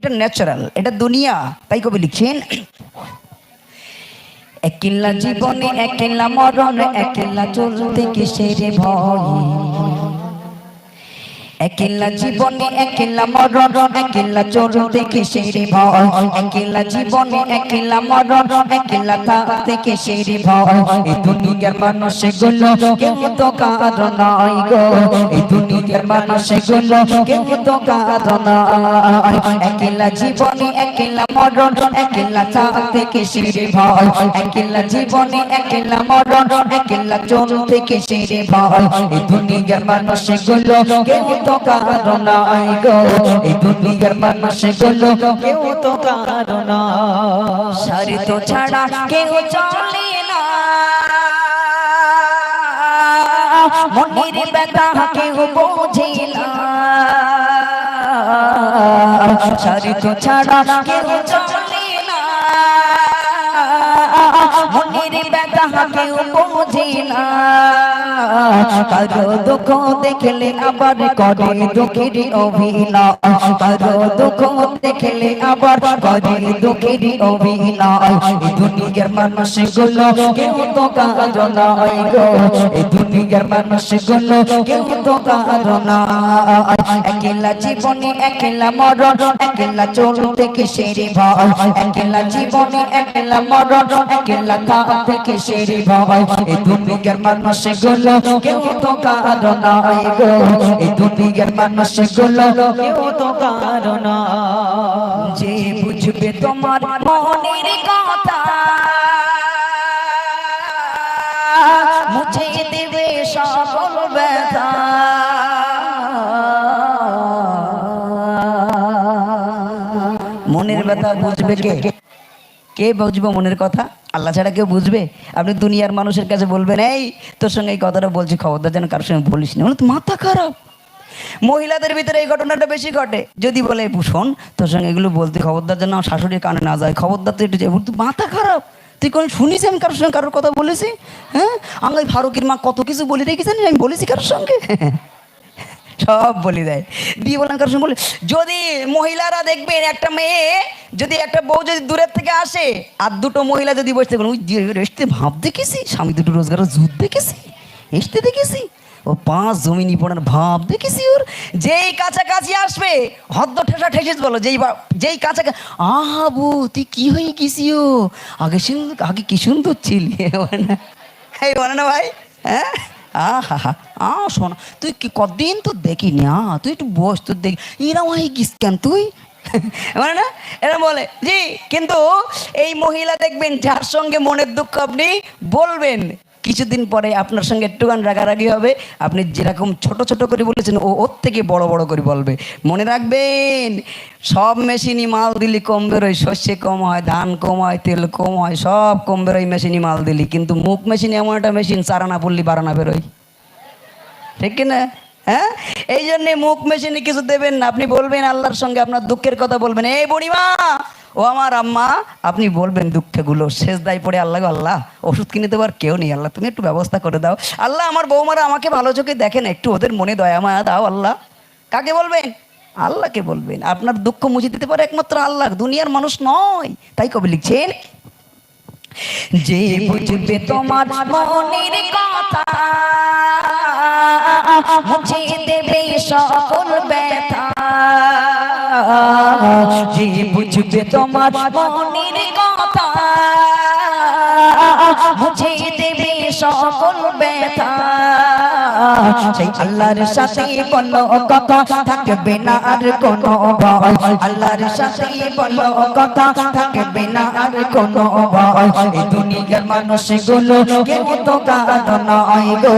এটা ন্যাচারাল এটা দুনিয়া। তাই কবি লিখছেন, একলা জীবনে, একলা মরণ, একলা চলতে কিসের ভয়? একলা জীবনে একলা মরণ একলা চলতে কিসের ভয়? একলা জীবনে একলা মরণ একলা থাকতে কিসের ভয়? এই দুনিয়ার মানুষগুলো কেউ তো কারও নাই গো? এই দুনিয়ার মানুষগুলো কেউ তো কারও নাই? একলা জীবনে একলা মরণ একলা থাকতে কিসের ভয়? একলা জীবনে একলা মরণ একলা চলতে কিসের ভয়? এই দুনিয়ার মানুষগুলো কেউ তো কারও নাই গো। এই দুনিয়ার মানুষগুলো কেউ তো কারও না। সারি তো ছাড়া কেউ চলে না। মনের ব্যথা কেউ বোঝে সারি তো ছাড়া কেউ চলে না। মনের ব্যথা কেউ বোঝে কারও দুঃখ দেখলে আবার করে দুঃখের অভিনয়। কারও দুঃখ দেখলে আবার করে দুঃখের অভিনয়। দুনিয়ার মানুষগুলো কেউ তো কারও নয় গো। এই দুনিয়ার মানুষগুলো কেউ তো কারও নয় একলা জীবনে একলা মরণ, একলা চলতে কিসের ভয়? একলা জীবনে একলা মরণ, একলা থাকতে কিসের ভয়? এই দুনিয়ার মানুষগুলো কেউ তো কারও নয় গো। এই দুনিয়ার মানুষগুলো কেউ তো যে বুঝবে তোমার মনের কথা, মুছে দেবে সকল ব্যথা। মনের ব্যথা বুঝবে কে? কে বুঝবে মনের কথা? আল্লাহ ছাড়া কেউ বুঝবে? আপনি দুনিয়ার মানুষের কাছে বলবেন, এই, তোর সঙ্গে এই কথাটা বলছি, খবরদার, যেন কারোর সঙ্গে বলিস না। বলে তো মাথা খারাপ। মহিলাদের ভিতরে এই ঘটনাটা বেশি ঘটে। যদি বলে ভূষণ তোর সঙ্গে এগুলো বলতে, খবরদার, যেন আমার শাশুড়ির কানে না যায়, খবরদার তো একটু যাই তুই মাথা খারাপ। তুই কোন শুনিস আমি কারোর সঙ্গে কারোর কথা বলেছি? হ্যাঁ? আমি ফারুকের মা কত কিছু বলে রেখেছেন আমি বলেছি কারোর সঙ্গে? সব বলে দেয়। দিয়ে বললাম কারোর সঙ্গে বলে, যদি মহিলারা দেখবেন একটা মেয়ে যদি একটা বউ যদি দূরের থেকে আসে, আর দুটো মহিলা যদি বসতে পারেন ওই এসতে ভাব দেখেছি, স্বামী দুটো রোজগারের জুত দেখেছি, এসতে দেখেছি, ও পাঁচ জমিনি পড়ার ভাব দেখেছি ওর, যেই কাছাকাছি আসবে, হদ্দ ঠেসা ঠেসিস বলো, যেই যেই কাছাকাছি আহাবু তুই কি হয়ে গেছি ও? আগে সুন্দর, আগে কি সুন্দর ছিলি? না, এই বলে না ভাই হ্যাঁ? আহা, হা হা আ, শোনা, তুই কি কদিন তো দেখিনি, আ, তুই একটু বস, তোর দেখি এরম হয়ে গিস কেন তুই? মানে না? এরা বলে, জি, কিন্তু এই মহিলা দেখবেন, যার সঙ্গে মনের দুঃখ আপনি বলবেন। কিছুদিন পরে আপনার সঙ্গে একটুখান রাগারাগি হবে। আপনি যেরকম ছোট ছোট করে বলেছেন, ও ওর থেকে বড় বড় করে বলবে। মনে রাখবেন, সব মেশিনই মাল দিলি কম বেরোয়, শস্যে কম হয়, ধান কম হয়, তেল কম হয়, সব কম বেরোয় মেশিনই মাল দিলি। কিন্তু মুখ মেশিন এমন একটা মেশিন চারানা পড়লি বারানা বেরোয়। ঠিক কি না হ্যাঁ? এই জন্যে মুখ মেশিনে কিছু দেবেন না। আপনি বলবেন আল্লাহর সঙ্গে আপনার দুঃখের কথা বলবেন। এই বুড়িমা! ও আমার আম্মা, আপনি বলবেন দুঃখগুলো। শেষ দায় পড়ে আল্লাহ আল্লাহ, ওষুধ কিনে দেওয়ার কেউ নেই আল্লাহ, তুমি একটু ব্যবস্থা করে দাও। আল্লাহ, আমার বৌমারা আমাকে ভালো চোখে দেখেন একটু ওদের মনে দয়া মায়া দাও আল্লাহ। কাকে বলবেন? আল্লাহকে বলবেন। আপনার দুঃখ মুছে দিতে পারে একমাত্র আল্লাহ, দুনিয়ার মানুষ নয়। তাই কবি লিখছেন যে বুঝবে তোমার মনের কথা মুছে দেবে সকল ব্যথা। যে বুঝবে তোমার মনের কথা মুছে দেবে সকল ব্যথা। সেই আল্লাহর সাথে বলো কথা থাকবে না আর কোনো ভয়। আল্লাহর সাথে বলো কথা থাকবে না আর কোনো ভয়। এই দুনিয়ার মানুষগুলো কেউ তো কারও নয় গো।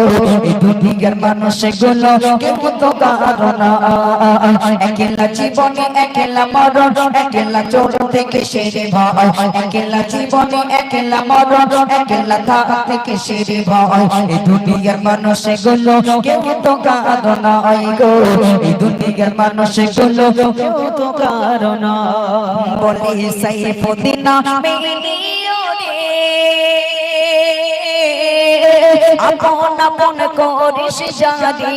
এই দুনিয়ার মানুষগুলো কেউ তো কারও নয় একলা জীবনে একলা মরণ, একলা চোর থেকে সেরে ভয়। একলা জীবনে একলা মরণ, একলা থাকতে থেকে সেরে ভয়। এই দুনিয়ার মানুষগুলো কেউ তো কারও নয় গো এই দুনিয়ার মানুষগুলো কেউ তো কারও নয় বলে সাইফুদ্দিন মেলিও রে করিস জানি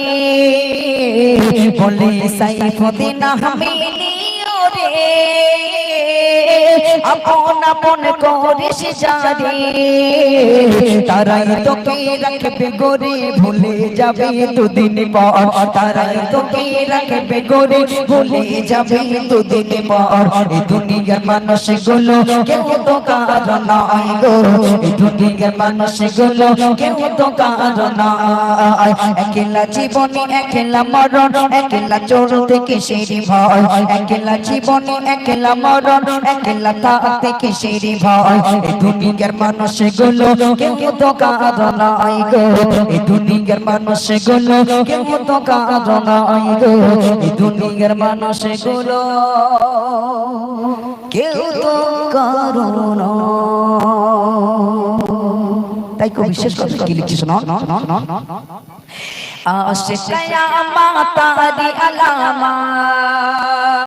বলে সাইফুদ্দিন আপন আপন করিস যারে তারাই তোকে রাখবে গোরে ভুলে যাবে দুদিন পর তারাই তোকে রাখবে গোরে ভুলে যাবে দুদিন পর এই দুনিয়ার মানুষগুলো কেউ তো কারণ নয় গো এই দুনিয়ার মানুষগুলো কেউ তো কারণ নয় একলা জীবনে একলা মরণ একলা চোর থেকে সেরি ভয় একলা জীবনে একলা মরণ একলা থাকতে কিসেরি ভয়। দুনিয়ার মানুষগুলো কেউ তো নয় গো। দুনিয়ার মানুষগুলো কেউ তো নয় গো। দুনিয়ার মানুষগুলো কেউ তো কারণ তাই খুব বিশেষ কথা কি লিখছিস না আশিক মাতা দি